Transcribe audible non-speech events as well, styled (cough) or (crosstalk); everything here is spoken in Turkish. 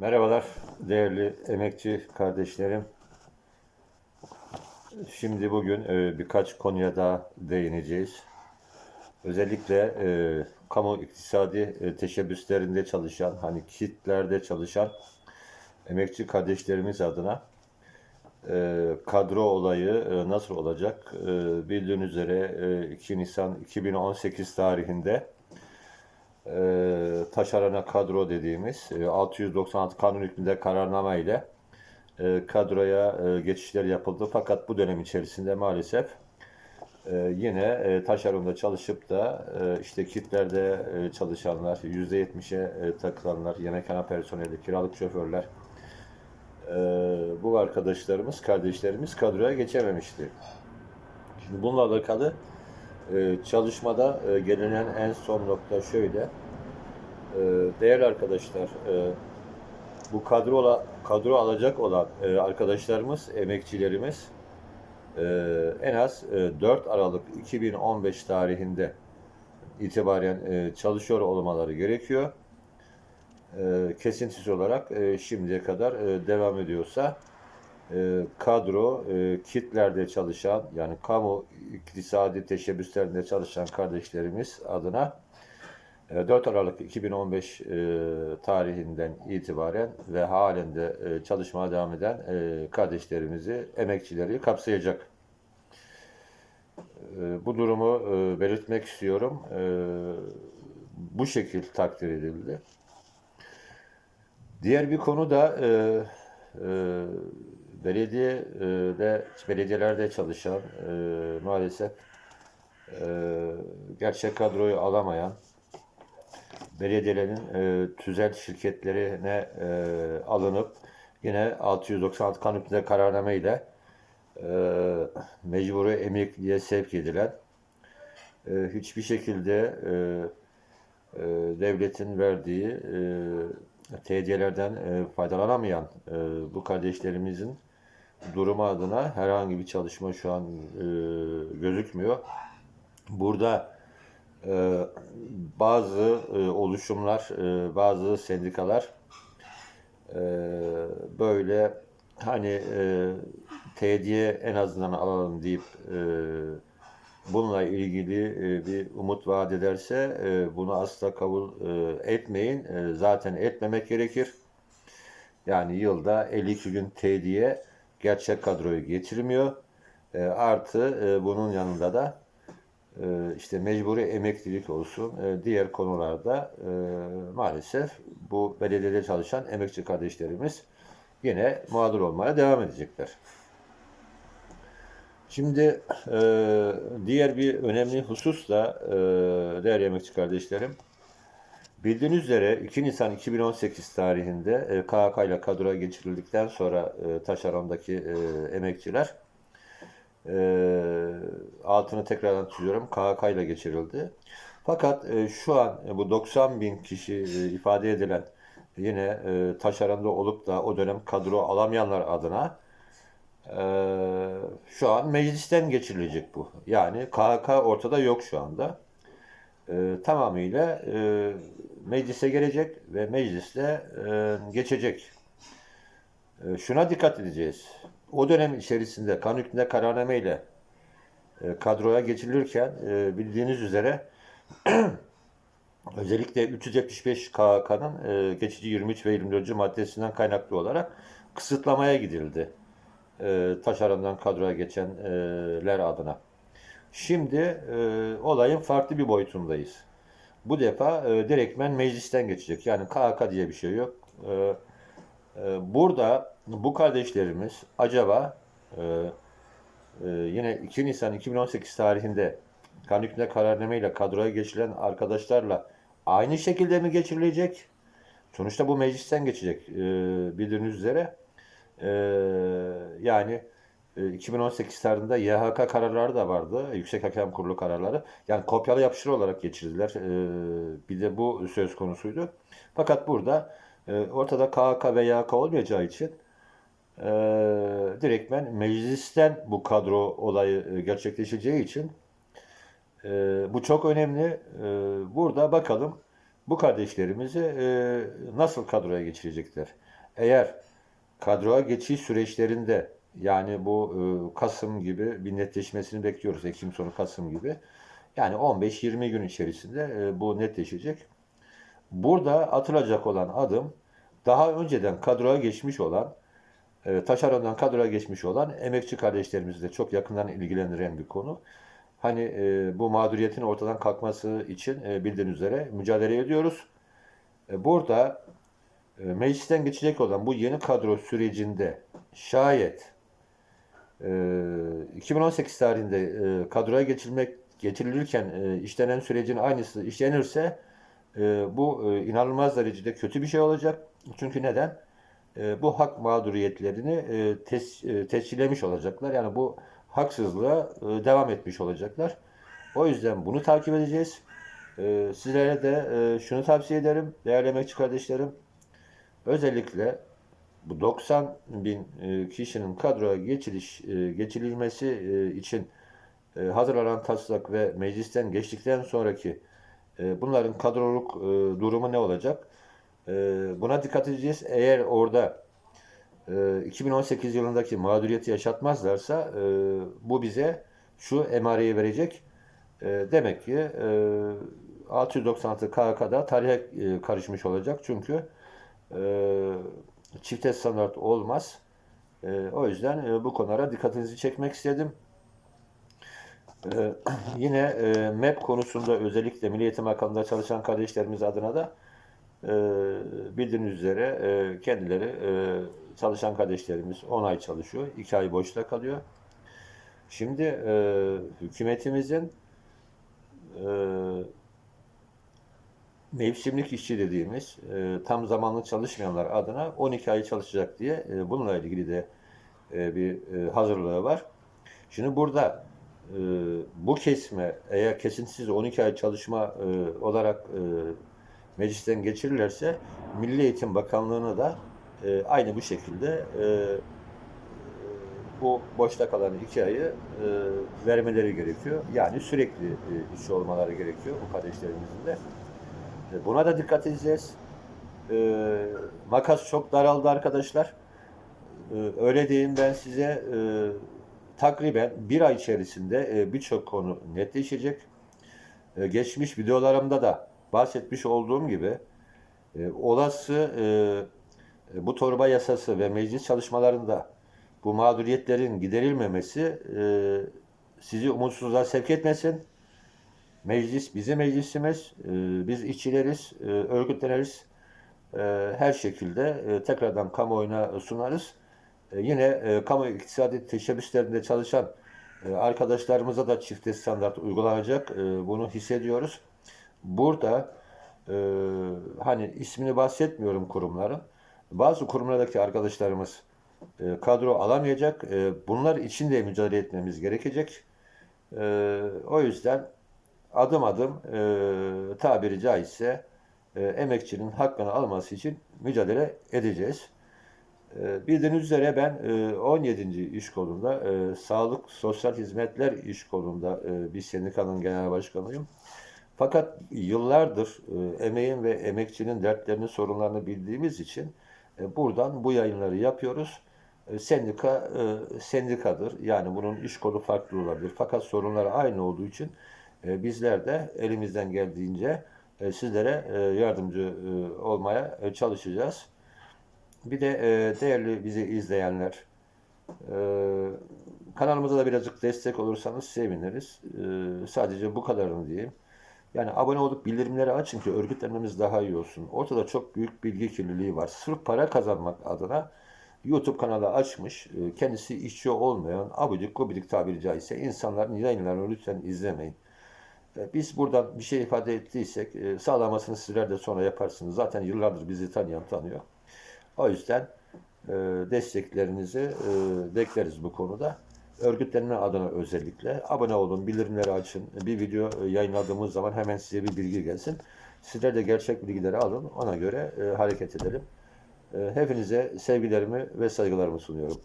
Merhabalar değerli emekçi kardeşlerim. Şimdi bugün e, birkaç konuya daha değineceğiz. Özellikle e, kamu iktisadi e, teşebbüslerinde çalışan, hani kitlerde çalışan emekçi kardeşlerimiz adına e, kadro olayı e, nasıl olacak? E, bildiğiniz üzere e, 2 Nisan 2018 tarihinde e, taşerana kadro dediğimiz e, 696 kanun hükmünde kararname ile e, kadroya e, geçişler yapıldı. Fakat bu dönem içerisinde maalesef e, yine e, taşeronda çalışıp da e, işte kitlerde e, çalışanlar, %70'e e, takılanlar, yemekhane personeli, kiralık şoförler, e, bu arkadaşlarımız, kardeşlerimiz kadroya geçememişti. Şimdi bununla alakalı e, çalışmada e, gelinen en son nokta şöyle. E, değerli arkadaşlar, e, bu kadro kadro alacak olan e, arkadaşlarımız, emekçilerimiz e, en az e, 4 Aralık 2015 tarihinde itibaren e, çalışıyor olmaları gerekiyor. E, kesintisiz olarak e, şimdiye kadar e, devam ediyorsa e, kadro e, kitlerde çalışan yani kamu iktisadi teşebbüslerinde çalışan kardeşlerimiz adına e, 4 Aralık 2015 e, tarihinden itibaren ve halen de e, çalışmaya devam eden e, kardeşlerimizi, emekçileri kapsayacak. E, Bu durumu e, belirtmek istiyorum. E, Bu şekil takdir edildi. Diğer bir konu da e, e, belediyede, belediyelerde çalışan e, maalesef e, gerçek kadroyu alamayan belediyelerin e, tüzel şirketlerine e, alınıp yine 696 kanun hükmünde kararname ile e, mecburi emekliye sevk edilen e, hiçbir şekilde e, e, devletin verdiği e, e, faydalanamayan e, bu kardeşlerimizin durumu adına herhangi bir çalışma şu an e, gözükmüyor. Burada e, bazı e, oluşumlar, e, bazı sendikalar e, böyle hani e, TD'ye en azından alalım deyip e, bununla ilgili e, bir umut vaat ederse e, bunu asla kabul e, etmeyin. E, zaten etmemek gerekir. Yani yılda 52 gün TD'ye gerçek kadroyu getirmiyor. E, artı e, bunun yanında da e, işte mecburi emeklilik olsun e, diğer konularda e, maalesef bu belediyede çalışan emekçi kardeşlerimiz yine mağdur olmaya devam edecekler. Şimdi e, diğer bir önemli husus da e, değerli emekçi kardeşlerim. Bildiğiniz üzere 2 Nisan 2018 tarihinde e, KHK ile kadroya geçirildikten sonra e, taşerondaki e, emekçiler e, altını tekrardan çiziyorum KHK ile geçirildi. Fakat e, şu an e, bu 90 bin kişi e, ifade edilen yine e, taşeronda olup da o dönem kadro alamayanlar adına e, şu an meclisten geçirilecek bu. Yani KHK ortada yok şu anda. E, tamamıyla e, meclise gelecek ve mecliste e, geçecek. E, şuna dikkat edeceğiz. O dönem içerisinde kanun hükmünde kararname ile e, kadroya geçirilirken e, bildiğiniz üzere (clears throat) özellikle 375 KHK'nın e, geçici 23 ve 24. maddesinden kaynaklı olarak kısıtlamaya gidildi. E, taşerondan kadroya geçenler adına. Şimdi e, olayın farklı bir boyutundayız. Bu defa e, direktmen meclisten geçecek. Yani KHK diye bir şey yok. E, e, burada bu kardeşlerimiz acaba e, e, yine 2 Nisan 2018 tarihinde kanun hükmünde kararname ile kadroya geçirilen arkadaşlarla aynı şekilde mi geçirilecek? Sonuçta bu meclisten geçecek. E, bildiğiniz üzere. E, yani e, 2018 tarihinde YHK kararları da vardı. Yüksek Hakem Kurulu kararları. Yani kopyalı yapıştır olarak geçirdiler. E, bir de bu söz konusuydu. Fakat burada e, ortada KHK ve YHK olmayacağı için e, direktmen meclisten bu kadro olayı gerçekleşeceği için bu çok önemli. Burada bakalım bu kardeşlerimizi nasıl kadroya geçirecekler? Eğer kadroya geçiş süreçlerinde yani bu e, Kasım gibi bir netleşmesini bekliyoruz. Ekim sonu Kasım gibi. Yani 15-20 gün içerisinde e, bu netleşecek. Burada atılacak olan adım daha önceden kadroya geçmiş olan, e, taşerondan kadroya geçmiş olan emekçi kardeşlerimizi de çok yakından ilgilendiren bir konu. Hani e, bu mağduriyetin ortadan kalkması için e, bildiğiniz üzere mücadele ediyoruz. E, burada e, meclisten geçecek olan bu yeni kadro sürecinde şayet 2018 tarihinde e, kadroya geçilmek geçirilirken e, işlenen sürecin aynısı işlenirse e, bu inanılmaz derecede kötü bir şey olacak. Çünkü neden? Bu hak mağduriyetlerini tes, tescillemiş olacaklar. Yani bu haksızlığa devam etmiş olacaklar. O yüzden bunu takip edeceğiz. Sizlere de şunu tavsiye ederim değerli emekçi kardeşlerim. Özellikle bu 90 bin e, kişinin kadroya geçiliş, e, geçirilmesi e, için hazırlanan taslak ve meclisten geçtikten sonraki bunların kadroluk durumu ne olacak? Buna dikkat edeceğiz. Eğer orada e, 2018 yılındaki mağduriyeti yaşatmazlarsa bu bize şu emareyi verecek. Demek ki e, 696 KHK'da tarihe karışmış olacak. Çünkü çifte standart olmaz. E, o yüzden e, bu konulara dikkatinizi çekmek istedim. E, (clears throat) yine e, MEP konusunda özellikle Milli Eğitim Bakanlığı'nda çalışan kardeşlerimiz adına da e, bildiğiniz üzere e, kendileri e, çalışan kardeşlerimiz 10 ay çalışıyor, 2 ay boşta kalıyor. Şimdi e, hükümetimizin e, mevsimlik işçi dediğimiz e, tam zamanlı çalışmayanlar adına 12 ay çalışacak diye e, bununla ilgili de e, bir e, hazırlığı var. Şimdi burada e, bu kesme eğer kesintisiz 12 ay çalışma e, olarak e, meclisten geçirirlerse Milli Eğitim Bakanlığı'na da e, aynı bu şekilde e, bu boşta kalan iki ayı e, vermeleri gerekiyor. Yani sürekli e, işçi olmaları gerekiyor bu kardeşlerimizin de. E, Buna da dikkat edeceğiz. E, makas çok daraldı arkadaşlar. E, öyle diyeyim ben size e, takriben bir ay içerisinde e, birçok konu netleşecek. E, geçmiş videolarımda da bahsetmiş olduğum gibi e, olası e, bu torba yasası ve meclis çalışmalarında bu mağduriyetlerin giderilmemesi e, sizi umutsuzluğa sevk etmesin. Meclis bizim meclisimiz, e, biz işçileriz, e. E, her şekilde e, tekrardan kamuoyuna sunarız. Yine kamu iktisadi teşebbüslerinde çalışan e, arkadaşlarımıza da çifte standart uygulanacak. Bunu hissediyoruz. Burada hani ismini bahsetmiyorum kurumların. Bazı kurumlardaki arkadaşlarımız kadro alamayacak. Bunlar için de mücadele etmemiz gerekecek. O yüzden adım adım e, tabiri caizse e, emekçinin hakkını alması için mücadele edeceğiz. E, bildiğiniz üzere ben e, 17. iş kolunda e, Sağlık Sosyal Hizmetler iş kolunda e, bir sendikanın genel başkanıyım. Fakat yıllardır e, emeğin ve emekçinin dertlerini, sorunlarını bildiğimiz için e, buradan bu yayınları yapıyoruz. E, sendika e, sendikadır. Yani bunun iş kolu farklı olabilir. Fakat sorunlar aynı olduğu için bizler de elimizden geldiğince e, sizlere e, yardımcı e, olmaya e, çalışacağız. Bir de e, değerli bizi izleyenler, e, kanalımıza da birazcık destek olursanız seviniriz. E, sadece bu kadarını diyeyim. Yani abone olup bildirimleri açın ki örgütlenmemiz daha iyi olsun. Ortada çok büyük bilgi kirliliği var. Sırf para kazanmak adına YouTube kanalı açmış, e, kendisi işçi olmayan, abidik gubidik tabiri caizse insanların yayınlarını lütfen izlemeyin. Biz buradan bir şey ifade ettiysek e, sağlamasını sizler de sonra yaparsınız. Zaten yıllardır bizi tanıyan tanıyor. O yüzden e, desteklerinizi e, bekleriz bu konuda. Örgütlenme adına özellikle abone olun, bildirimleri açın. Bir video yayınladığımız zaman hemen size bir bilgi gelsin. Sizler de gerçek bilgileri alın, ona göre hareket edelim. Hepinize sevgilerimi ve saygılarımı sunuyorum.